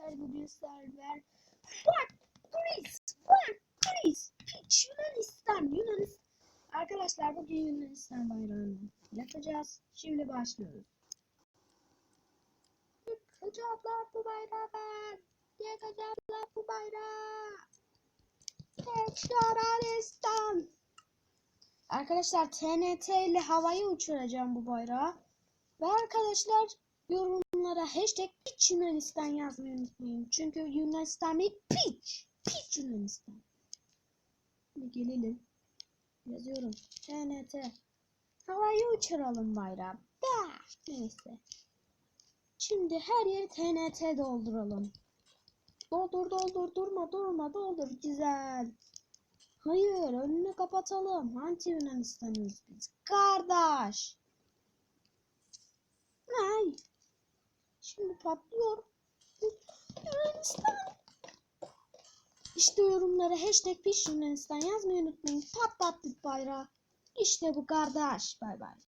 arkadaşlar bugün server What Greece What Greece Piç Yunanistan Yunanistan Arkadaşlar bugün Yunanistan bayrağını yakacağız. Şimdi başlıyoruz. Yakacaklar bu bayrağı ben. Bu bayrağı. Tek Yunanistan. Arkadaşlar TNT ile havaya uçuracağım bu bayrağı. Ve arkadaşlar yorumlara hashtag piç Yunanistan yazmayı unutmayın. Çünkü Yunanistan bir piç. Piç Yunanistan. Şimdi gelelim. Yazıyorum. TNT. Havaya uçuralım bayrağı. Da. Neyse. Şimdi her yeri TNT dolduralım. Doldur doldur durma durma doldur. Güzel. Hayır önünü kapatalım. Anti Yunanistan'ız biz. Kardeş. Şimdi patlıyor. Yunanistan. İşte yorumlara hashtag piş Yunanistan yazmayı unutmayın. Patlattık bayrağı. İşte bu kardeş. Bay bay.